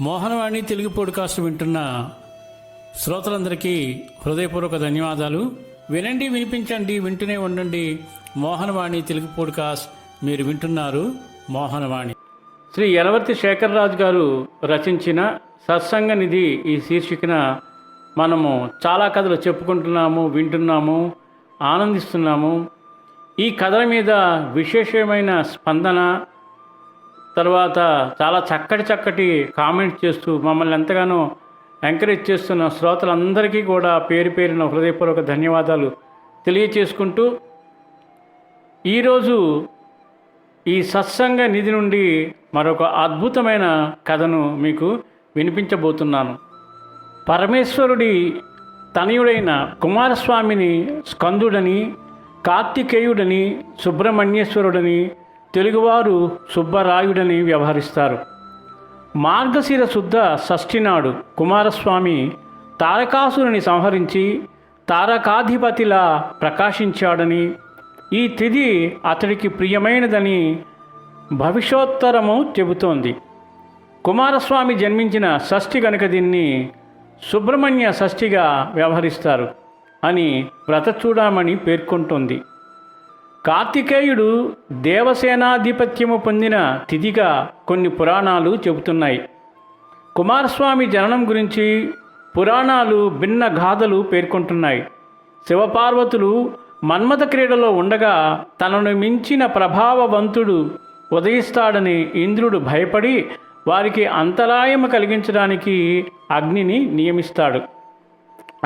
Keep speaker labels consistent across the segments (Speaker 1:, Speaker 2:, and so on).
Speaker 1: Mohanavani Telugu podcast వింటున్న శ్రోతలందరికీ హృదయపూర్వక ధన్యవాదాలు. వినండి వినిపించండి వింటూనే ఉండండి. మోహనవాణి తెలుగు పోడ్కాస్ట్ మీరు వింటున్నారు మోహనవాణి. శ్రీ యలవర్తి శేఖరరాజు గారు రచించిన సత్సంగ నిధి ఈ శీర్షికన మనము చాలా కథలు చెప్పుకుంటున్నాము వింటున్నాము ఆనందిస్తున్నాము. ఈ కథల మీద విశేషమైన స్పందన తర్వాత చాలా చక్కటి చక్కటి కామెంట్స్ చేస్తూ మమ్మల్ని ఎంతగానో ఎంకరేజ్ చేస్తున్న శ్రోతలందరికీ కూడా పేరు పేరిన హృదయపూర్వక ధన్యవాదాలు తెలియచేసుకుంటూ ఈరోజు ఈ సత్సంగ నిధి నుండి మరొక అద్భుతమైన కథను మీకు వినిపించబోతున్నాను. పరమేశ్వరుడి తనయుడైన కుమారస్వామిని స్కందుడని కార్తికేయుడని సుబ్రహ్మణ్యేశ్వరుడని తెలుగువారు సుబ్బరాయుడని వ్యవహరిస్తారు. మార్గశిర శుద్ధ షష్ఠి నాడు కుమారస్వామి తారకాసురుని సంహరించి తారకాధిపతిలా ప్రకాశించాడని ఈ తిథి అతడికి ప్రియమైనదని భవిష్యోత్తరము చెబుతోంది. కుమారస్వామి జన్మించిన షష్ఠి గనుక దీన్ని సుబ్రహ్మణ్య షష్ఠిగా వ్యవహరిస్తారు అని వ్రతచూడామణి పేర్కొంటోంది. కార్తికేయుడు దేవసేనాధిపత్యము పొందిన తిథిగా కొన్ని పురాణాలు చెబుతున్నాయి. కుమారస్వామి జననం గురించి పురాణాలు భిన్న గాథలు పేర్కొంటున్నాయి. శివపార్వతులు మన్మథ క్రీడలో ఉండగా తనను మించిన ప్రభావవంతుడు ఉదయిస్తాడని ఇంద్రుడు భయపడి వారికి అంతరాయం కలిగించడానికి అగ్నిని నియమిస్తాడు.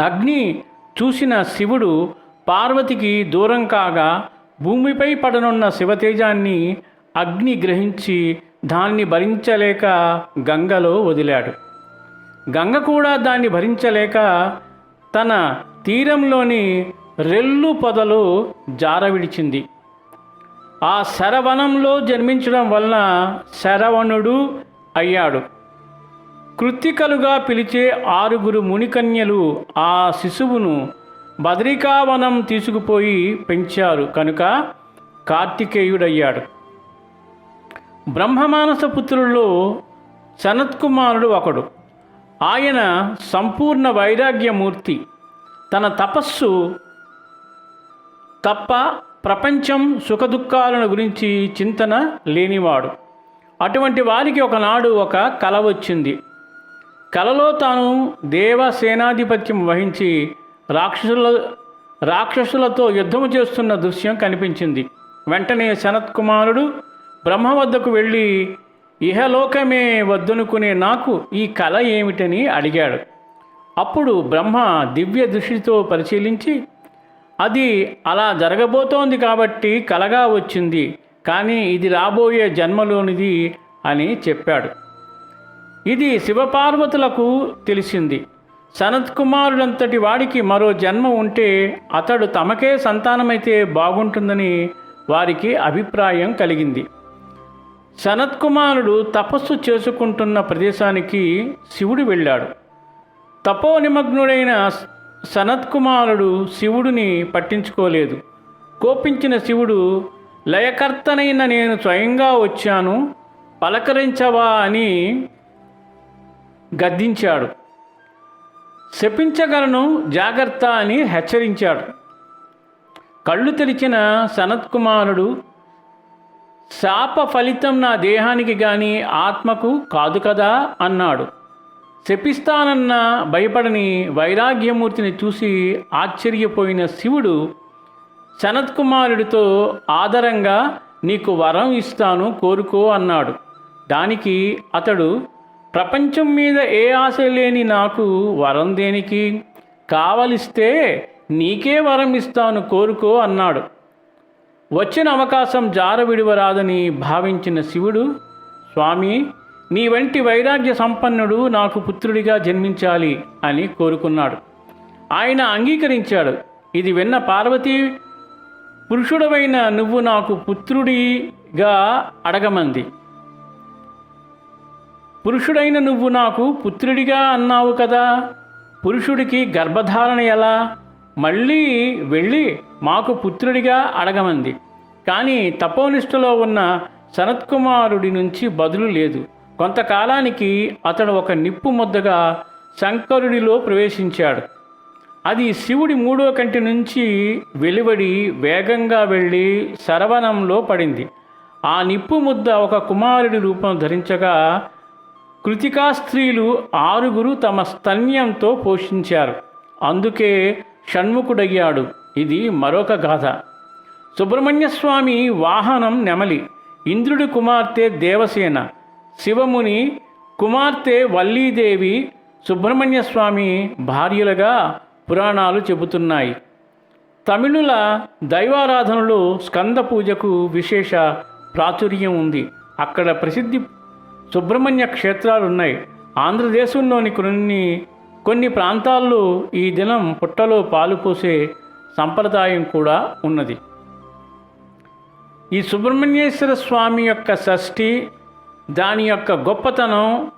Speaker 1: అగ్ని చూసిన శివుడు పార్వతికి దూరం కాగా భూమిపై పడనున్న శివతేజాన్ని అగ్ని గ్రహించి దాన్ని భరించలేక గంగలో వదిలాడు. గంగ కూడా దాన్ని భరించలేక తన తీరంలోని రెల్లు పొదలు జారవిడిచింది. ఆ శరవనంలో జన్మించడం వలన శరవణుడు అయ్యాడు. కృత్తికలుగా పిలిచే ఆరుగురు మునికన్యలు ఆ శిశువును బద్రికావనం తీసుకుపోయి పెంచారు కనుక కార్తికేయుడయ్యాడు. బ్రహ్మమానస పుత్రుల్లో సనత్కుమారుడు ఒకడు. ఆయన సంపూర్ణ వైరాగ్యమూర్తి. తన తపస్సు తప్ప ప్రపంచం సుఖదుఖాలను గురించి చింతన లేనివాడు. అటువంటి వారికి ఒకనాడు ఒక కల వచ్చింది. కలలో తాను దేవసేనాధిపత్యం వహించి రాక్షసుల రాక్షసులతో యుద్ధము చేస్తున్న దృశ్యం కనిపించింది. వెంటనే సనత్కుమారుడు బ్రహ్మ వద్దకు వెళ్ళి ఇహలోకమే వద్దనుకునే నాకు ఈ కళ ఏమిటని అడిగాడు. అప్పుడు బ్రహ్మ దివ్య దృష్టితో పరిశీలించి అది అలా జరగబోతోంది కాబట్టి కలగా వచ్చింది కానీ ఇది రాబోయే జన్మలోనిది అని చెప్పాడు. ఇది శివపార్వతులకు తెలిసింది. సనత్ కుమారుడంతటి వాడికి మరో జన్మ ఉంటే అతడు తమకే సంతానమైతే బాగుంటుందని వారికి అభిప్రాయం కలిగింది. సనత్ కుమారుడు తపస్సు చేసుకుంటున్న ప్రదేశానికి శివుడు వెళ్ళాడు. తపో నిమగ్నుడైన సనత్ కుమారుడు శివుడిని పట్టించుకోలేదు. కోపించిన శివుడు లయకర్తనైన నేను స్వయంగా వచ్చాను పలకరించవా అని గద్దించాడు. శపించగలను జాగ్రత్త అని హెచ్చరించాడు. కళ్ళు తెరిచిన సనత్కుమారుడు శాప ఫలితం నా దేహానికి కానీ ఆత్మకు కాదు కదా అన్నాడు. శపిస్తానన్న భయపడని వైరాగ్యమూర్తిని చూసి ఆశ్చర్యపోయిన శివుడు సనత్కుమారుడితో ఆదరంగా నీకు వరం ఇస్తాను కోరుకో అన్నాడు. దానికి అతడు ప్రపంచం మీద ఏ ఆశ లేని నాకు వరం దేనికి? కావలిస్తే నీకే వరం ఇస్తాను కోరుకో అన్నాడు. వచ్చిన అవకాశం జార విడివరాదని భావించిన శివుడు స్వామి నీ వంటి వైరాగ్య సంపన్నుడు నాకు పుత్రుడిగా జన్మించాలి అని కోరుకున్నాడు. ఆయన అంగీకరించాడు. ఇది విన్న పార్వతి పురుషుడవైన నువ్వు నాకు పుత్రుడిగా అడగమంది. పురుషుడైన నువ్వు నాకు పుత్రుడిగా అన్నావు కదా. పురుషుడికి గర్భధారణ ఎలా? మళ్ళీ వెళ్ళి మాకు పుత్రుడిగా అడగమంది. కానీ తపోనిష్టలో ఉన్న సనత్కుమారుడి నుంచి బదులు లేదు. కొంతకాలానికి అతడు ఒక నిప్పు ముద్దగా శంకరుడిలో ప్రవేశించాడు. అది శివుడి మూడో కంటి నుంచి వెలువడి వేగంగా వెళ్ళి శరవణంలో పడింది. ఆ నిప్పు ముద్ద ఒక కుమారుడి రూపం ధరించగా కృతికా స్త్రీలు ఆరుగురు తమ స్తన్యంతో పోషించారు. అందుకే షణ్ముఖుడయ్యాడు. ఇది మరొక గాథ. సుబ్రహ్మణ్య స్వామి వాహనం నెమలి. ఇంద్రుడి కుమార్తె దేవసేన. శివముని కుమార్తె వల్లీదేవి సుబ్రహ్మణ్యస్వామి భార్యలుగా పురాణాలు చెబుతున్నాయి. తమిళుల దైవారాధనలో స్కంద పూజకు విశేష ప్రాచుర్యం ఉంది. అక్కడ ప్రసిద్ధి సుబ్రహ్మణ్య క్షేత్రాలు ఉన్నాయి ఆంధ్రదేశంలోని కొన్ని కొన్ని ప్రాంతాల్లో ఈ దినం పుట్టలో పాలు పోసే సంప్రదాయం కూడా ఉన్నది. ఈ సుబ్రహ్మణ్యేశ్వర స్వామి యొక్క షష్ఠి దాని యొక్క గొప్పతనం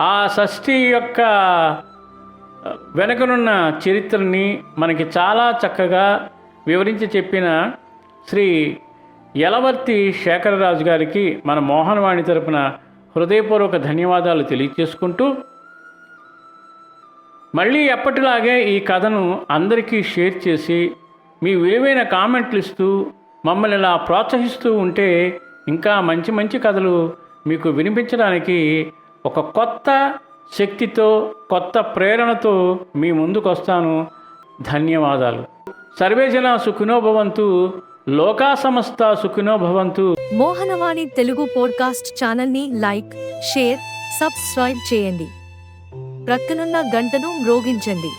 Speaker 1: ఆ షష్ఠి యొక్క వెనకనున్న చరిత్రని మనకి చాలా చక్కగా వివరించి చెప్పిన శ్రీ యలవర్తి శేఖరరాజు గారికి మన మోహనవాణి తరపున హృదయపూర్వక ధన్యవాదాలు తెలియజేసుకుంటూ మళ్ళీ ఎప్పటిలాగే ఈ కథను అందరికీ షేర్ చేసి మీ విలువైన కామెంట్లు ఇస్తూ మమ్మల్ని ఇలా ప్రోత్సహిస్తూ ఉంటే ఇంకా మంచి మంచి కథలు మీకు వినిపించడానికి ఒక కొత్త శక్తితో కొత్త ప్రేరణతో మీ ముందుకు వస్తాను ధన్యవాదాలు. సర్వేజన సుఖినోభవంతు లోకా సమస్త సుఖినో భవంతు.
Speaker 2: మోహనవాణి తెలుగు పోడ్కాస్ట్ ఛానల్ని లైక్ షేర్ సబ్స్క్రైబ్ చేయండి. ప్రక్కనున్న గంటను మ్రోగించండి.